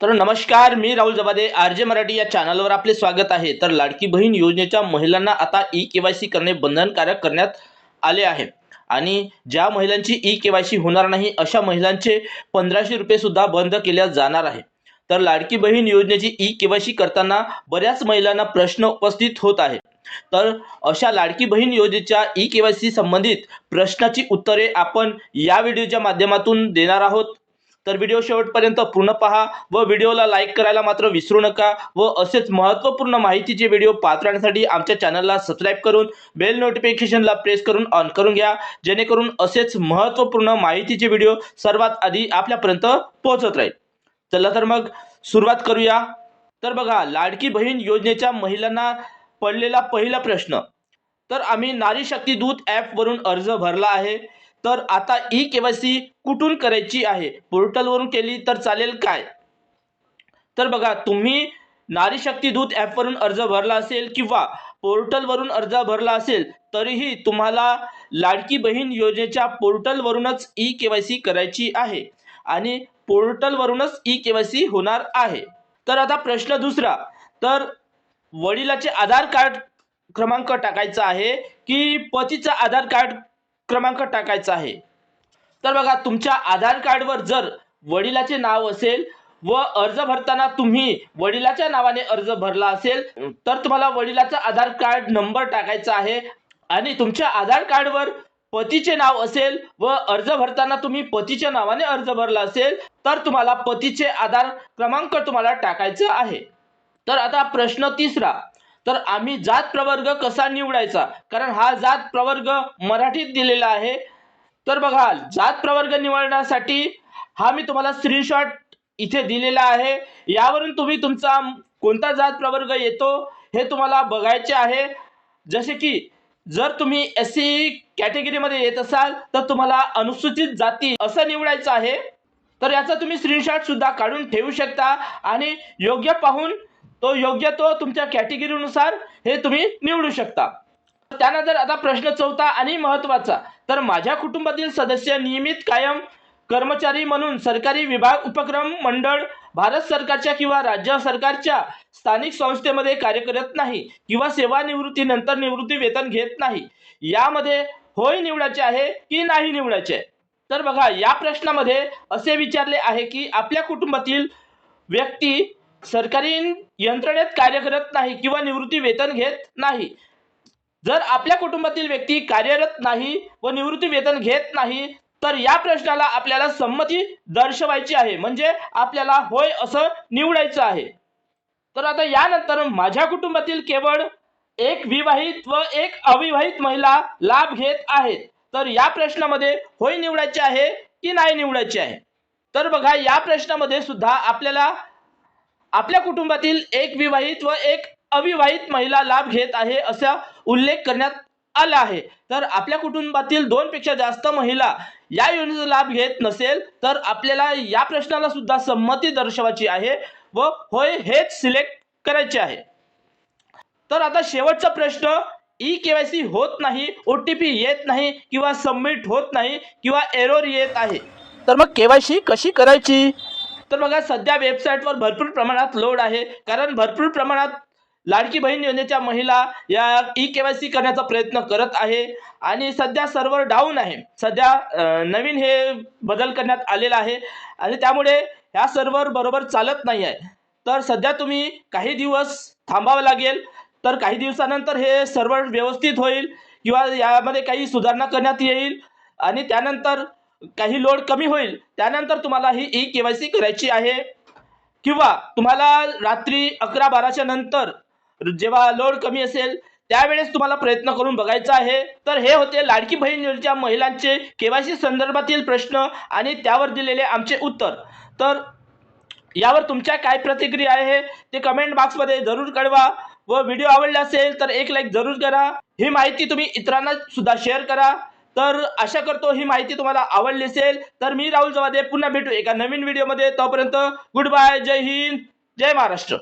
तर नमस्कार मी Rahul जबादे R J Marathi या चॅनलवर आपले स्वागत आहे. तर लाडकी बहीण योजनेच्या महिलांना आता ई के वाय सी करणे बंधनकारक करण्यात आले आहे. आणि ज्या महिलांची ई के वाय सी होणार नाही अशा महिलांचे पंधराशे रुपये सुद्धा बंद केल्या जाणार आहे. तर लाडकी बहीण योजनेची ई के वाय सी करताना बऱ्याच महिलांना प्रश्न उपस्थित होत आहे तर अशा लाडकी बहीण योजनेच्या ई के वाय सी संबंधित प्रश्नाची उत्तरे आपण या व्हिडिओच्या माध्यमातून देणार आहोत. तर व्हिडिओ शेवटपर्यंत पूर्ण पहा व व्हिडिओला लाईक करायला मात्र विसरू नका व असेच महत्त्वपूर्ण माहितीचे व्हिडिओ पाहत राहण्यासाठी आमच्या चॅनलला सबस्क्राईब करून बेल नोटिफिकेशनला प्रेस करून ऑन करून घ्या. जेणेकरून असेच महत्त्वपूर्ण माहितीचे व्हिडिओ सर्वात आधी आपल्यापर्यंत पोहोचत राहील. चला तर मग सुरुवात करूया. तर बघा लाडकी बहीण योजनेच्या महिलांना पडलेला पहिला प्रश्न. तर आम्ही नारी शक्ती दूत ॲपवरून अर्ज भरला आहे. तर आता ई के वाय सी कुठून करायची आहे? पोर्टलवरून केली तर चालेल काय? तर बघा तुम्ही नारी शक्ती दूत ॲपवरून अर्ज भरला असेल किंवा पोर्टलवरून अर्ज भरला असेल तरीही तुम्हाला लाडकी बहीण योजनेच्या पोर्टलवरूनच ई के वाय सी करायची आहे आणि पोर्टलवरूनच ई के वाय सी होणार आहे. तर आता प्रश्न दुसरा तर वडिलाचे आधार कार्ड क्रमांक टाकायचा आहे की पतीचा आधार कार्ड क्रमांक टाकायचा आहे. तर बघा तुमच्या आधार कार्डवर जर वडिलाचे नाव असेल व अर्ज भरताना तुम्ही वडिलाच्या नावाने अर्ज भरला असेल तर तुम्हाला वडिलाचा आधार कार्ड नंबर टाकायचा आहे आणि तुमच्या आधार कार्डवर पतीचे नाव असेल व अर्ज भरताना तुम्ही पतीच्या नावाने अर्ज भरला असेल तर तुम्हाला पतीचे आधार क्रमांक तुम्हाला टाकायचा आहे. तर आता प्रश्न तिसरा. तर आम्ही जात प्रवर्ग कसा निवडायचा? कारण हा जात प्रवर्ग मराठीत दिलेला आहे. तर बघा जात प्रवर्ग निवडण्यासाठी हा मी तुम्हाला स्क्रीनशॉट इथे दिलेला आहे. यावरून तुम्ही तुमचा कोणता जात प्रवर्ग येतो हे तुम्हाला बघायचे आहे. जसे की जर तुम्ही एस सी कॅटेगरीमध्ये येत असाल तर तुम्हाला अनुसूचित जाती असं निवडायचं आहे. तर याचा तुम्ही स्क्रीनशॉट सुद्धा काढून ठेवू शकता आणि योग्य पाहून तो योग्य तो तुमच्या कॅटेगरीनुसार हे तुम्ही निवडू शकता. त्यानंतर आता प्रश्न चौथा आणि महत्त्वाचा तर माझ्या कुटुंबातील सदस्य नियमित कायम कर्मचारी म्हणून सरकारी विभाग उपक्रम मंडळ भारत सरकारच्या किंवा राज्य सरकारच्या स्थानिक संस्थेमध्ये कार्य करत नाही किंवा सेवानिवृत्तीनंतर निवृत्ती वेतन घेत नाही यामध्ये होय निवडायचे आहे की नाही निवडायचे? तर बघा या प्रश्नामध्ये असे विचारले आहे की आपल्या कुटुंबातील व्यक्ती सरकारी यंत्रणेत कार्य करत नाही किंवा निवृत्ती वेतन घेत नाही. जर आपल्या कुटुंबातील व्यक्ती कार्यरत नाही व निवृत्ती वेतन घेत नाही तर या प्रश्नाला आपल्याला संमती दर्शवायची आहे. म्हणजे आपल्याला होय असं निवडायचं आहे. तर आता यानंतर माझ्या कुटुंबातील केवळ एक विवाहित व एक अविवाहित महिला लाभ घेत आहेत. तर या प्रश्नामध्ये होय निवडायचे आहे की नाही निवडायचे आहे? तर बघा या प्रश्नामध्ये सुद्धा आपल्याला आपल्या कुटुंबातील एक विवाहित व एक अविवाहित महिला लाभ घेत आहे असा उल्लेख करण्यात आला आहे. तर आपल्या कुटुंबातील दोन पेक्षा जास्त महिला या योजनेचा लाभ घेत नसेल तर आपल्याला या प्रश्नाला सुद्धा संमती दर्शवायची आहे व होय हेच सिलेक्ट करायचे आहे. तर आता शेवटचा प्रश्न ई के वाय सी होत नाही ओ टी पी येत नाही किंवा सबमिट होत नाही किंवा एरोर येत आहे. तर मग के वाय सी कशी करायची? तर बघा सध्या वेबसाईटवर भरपूर प्रमाणात लोड आहे. कारण भरपूर प्रमाणात लाडकी बहीण योजनेच्या महिला या ई के वाय सी करण्याचा प्रयत्न करत आहे. आणि सध्या सर्व्हर डाऊन आहे. सध्या नवीन हे बदल करण्यात आलेला आहे. आणि त्यामुळे ह्या सर्व्हर बरोबर चालत नाही आहे. तर सध्या तुम्ही काही दिवस थांबावं लागेल. तर काही दिवसानंतर हे सर्व्हर व्यवस्थित होईल. किंवा यामध्ये काही सुधारणा करण्यात येईल. आणि त्यानंतर काही लोड कमी होईल त्यानंतर तुम्हाला ही ई के वाय सी करायची आहे. किंवा तुम्हाला रात्री अकरा बाराच्या नंतर जेव्हा लोड कमी असेल त्यावेळेस तुम्हाला प्रयत्न करून बघायचा आहे. तर हे होते लाडकी बहीण योजनेच्या महिलांचे केवायसी संदर्भातील प्रश्न आणि त्यावर दिलेले आमचे उत्तर. तर यावर तुमच्या काय प्रतिक्रिया आहे ते कमेंट बॉक्समध्ये जरूर कळवा. व व्हिडिओ आवडला असेल तर एक लाईक जरूर करा. ही माहिती तुम्ही इतरांना सुद्धा शेअर करा. तर आशा करतो ही माहिती तुम्हाला आवडली असेल. तर मी राहुल जवादे पुन्हा भेटू एका नवीन व्हिडिओमध्ये तोपर्यंत गुड बाय जय हिंद जय महाराष्ट्र.